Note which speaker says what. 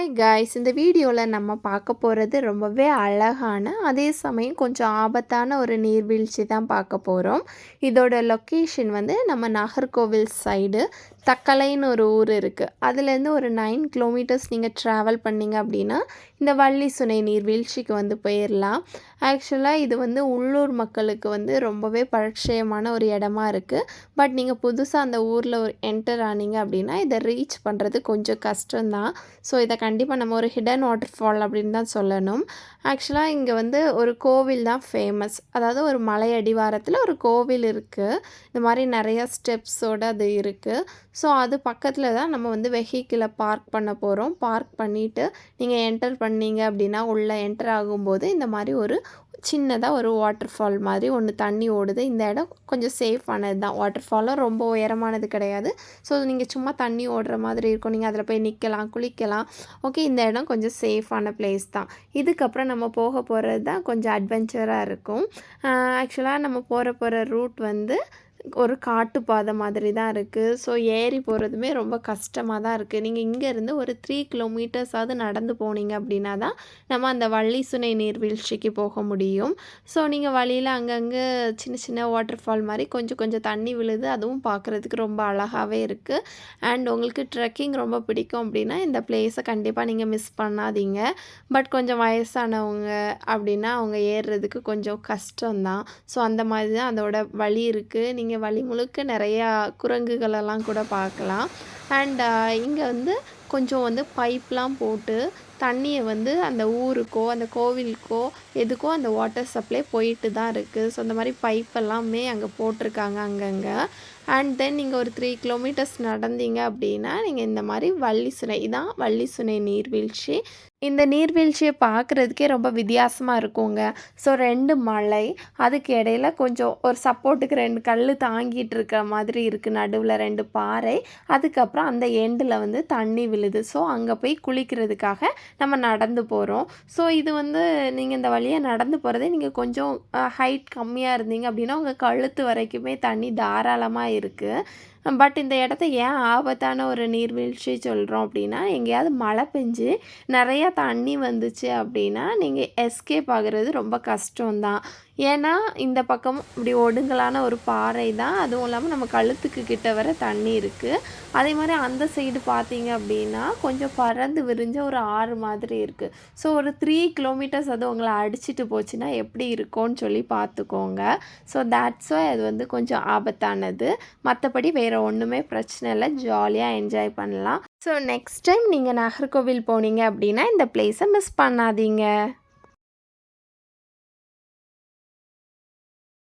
Speaker 1: Hi guys இந்த வீடியோவில் நம்ம பார்க்க போகிறது ரொம்பவே அழகான அதே சமயம் கொஞ்சம் ஆபத்தான ஒரு நீர்வீழ்ச்சி தான் பார்க்க போகிறோம் இதோட லொக்கேஷன் வந்து நம்ம நாகர்கோவில் சைடு தக்கலைன்னு ஒரு ஊர் இருக்குது அதுலேருந்து ஒரு நைன் கிலோமீட்டர்ஸ் நீங்கள் ட்ராவல் பண்ணிங்க அப்படின்னா இந்த வள்ளி சுனை நீர்வீழ்ச்சிக்கு வந்து போயிடலாம் ஆக்சுவலாக இது வந்து உள்ளூர் மக்களுக்கு வந்து ரொம்பவே பரிச்சயமான ஒரு இடமா இருக்குது பட் நீங்கள் புதுசாக அந்த ஊரில் ஒரு என்டர் ஆனீங்க அப்படின்னா இதை ரீச் பண்ணுறது கொஞ்சம் கஷ்டம்தான். ஸோ இதை கண்டிப்பாக நம்ம ஒரு ஹிடன் வாட்டர் ஃபால் அப்படின்னு தான் சொல்லணும். ஆக்சுவலாக இங்கே வந்து ஒரு கோவில் தான் ஃபேமஸ் அதாவது ஒரு மலை அடிவாரத்தில் ஒரு கோவில் இருக்குது இந்த மாதிரி நிறையா ஸ்டெப்ஸோடு அது இருக்குது ஸோ அது பக்கத்தில் தான் நம்ம வந்து வெஹிக்கிளை பார்க் பண்ண போகிறோம் பார்க் பண்ணிவிட்டு நீங்கள் என்டர் பண்ணீங்க அப்படின்னா உள்ளே என்டர் ஆகும்போது இந்த மாதிரி ஒரு சின்னதாக ஒரு வாட்டர் ஃபால் மாதிரி ஒன்று தண்ணி ஓடுது. இந்த இடம் கொஞ்சம் சேஃபானது தான் வாட்டர் ஃபாலும் ரொம்ப உயரமானது கிடையாது. ஸோ நீங்கள் சும்மா தண்ணி ஓடுற மாதிரி இருக்கும். நீங்கள் அதில் போய் நிற்கலாம் குளிக்கலாம். ஓகே இந்த இடம் கொஞ்சம் சேஃபான பிளேஸ் தான். இதுக்கப்புறம் நம்ம போக போகிறது தான் கொஞ்சம் அட்வென்ச்சராக இருக்கும். ஆக்சுவலாக நம்ம போகிற போகிற ரூட் வந்து ஒரு காட்டுப்பாதை மாதிரி தான் இருக்குது ஸோ ஏறி போகிறதுமே ரொம்ப கஷ்டமாக தான் இருக்குது நீங்கள் இங்கேருந்து ஒரு த்ரீ கிலோமீட்டர்ஸாவது நடந்து போனீங்க அப்படின்னா தான் நம்ம அந்த வள்ளி சுனை நீர்வீழ்ச்சிக்கு போக முடியும். ஸோ நீங்கள் வழியில் அங்கங்கே சின்ன சின்ன வாட்டர் ஃபால் மாதிரி கொஞ்சம் கொஞ்சம் தண்ணி விழுது அதுவும் பார்க்குறதுக்கு ரொம்ப அழகாகவே இருக்குது அண்ட் உங்களுக்கு ட்ரெக்கிங் ரொம்ப பிடிக்கும் அப்படின்னா இந்த பிளேஸை கண்டிப்பாக நீங்கள் மிஸ் பண்ணாதீங்க. பட் கொஞ்சம் வயசானவங்க அப்படின்னா அவங்க ஏறுறதுக்கு கொஞ்சம் கஷ்டம்தான். ஸோ அந்த மாதிரி தான் அதோட வழி இருக்குது நீங்கள் நீங்கள் வழி முழுக்க நிறையா குரங்குகளெல்லாம் கூட பார்க்கலாம். அண்ட் uh, இங்கே வந்து கொஞ்சம் வந்து பைப்லாம் போட்டு தண்ணியை வந்து அந்த ஊருக்கோ அந்த கோவிலுக்கோ எதுக்கோ அந்த வாட்டர் சப்ளை போயிட்டு தான் இருக்குது ஸோ அந்த மாதிரி பைப் எல்லாமே அங்கே போட்டிருக்காங்க அங்கங்கே. அண்ட் தென் நீங்கள் ஒரு த்ரீ கிலோமீட்டர்ஸ் நடந்தீங்க அப்படின்னா நீங்கள் இந்த மாதிரி வள்ளி சுனை இதான் வள்ளி சுனை நீர்வீழ்ச்சி. இந்த நீர்வீழ்ச்சியை பார்க்குறதுக்கே ரொம்ப வித்தியாசமாக இருக்குங்க. ஸோ ரெண்டு மலை அதுக்கு இடையில கொஞ்சம் ஒரு சப்போர்ட்டுக்கு ரெண்டு கல் தாங்கிட்டு இருக்கிற மாதிரி இருக்குது நடுவில் ரெண்டு பாறை அதுக்கப்புறம் அந்த எண்டில் வந்து தண்ணி விழுது. ஸோ அங்கே போய் குளிக்கிறதுக்காக நம்ம நடந்து போகிறோம் ஸோ இது வந்து நீங்கள் இந்த வழியாக நடந்து போகிறதே நீங்கள் கொஞ்சம் ஹைட் கம்மியாக இருந்தீங்க அப்படின்னா உங்கள் கழுத்து வரைக்குமே தண்ணி தாராளமாக இருக்குது பட் இந்த இடத்த ஏன் ஆபத்தான ஒரு நீர்வீழ்ச்சி சொல்கிறோம் அப்படின்னா எங்கேயாவது மழை பெஞ்சு நிறையா தண்ணி வந்துச்சு அப்படின்னா நீங்கள் எஸ்கேப் ஆகிறது ரொம்ப கஷ்டம்தான். ஏன்னா இந்த பக்கம் இப்படி ஒடுங்கலான ஒரு பாறை தான் அதுவும் இல்லாமல் நம்ம கழுத்துக்கு கிட்ட வர தண்ணி இருக்குது அதே மாதிரி அந்த சைடு பார்த்தீங்க அப்படின்னா கொஞ்சம் பறந்து விரிஞ்ச ஒரு ஆறு மாதிரி இருக்குது ஸோ ஒரு த்ரீ கிலோமீட்டர்ஸ் அது உங்களை அடிச்சிட்டு போச்சுன்னா எப்படி இருக்கும்னு சொல்லி பார்த்துக்கோங்க. ஸோ தேட்ஸ் வை அது வந்து கொஞ்சம் ஆபத்தானது. மற்றபடி வேறு ஒன்றுமே பிரச்சனை இல்லை. ஜாலியாக என்ஜாய் பண்ணலாம். ஸோ நெக்ஸ்ட் டைம் நீங்கள் நாகர்கோவில் போனீங்க அப்படின்னா இந்த பிளேஸை மிஸ் பண்ணாதீங்க.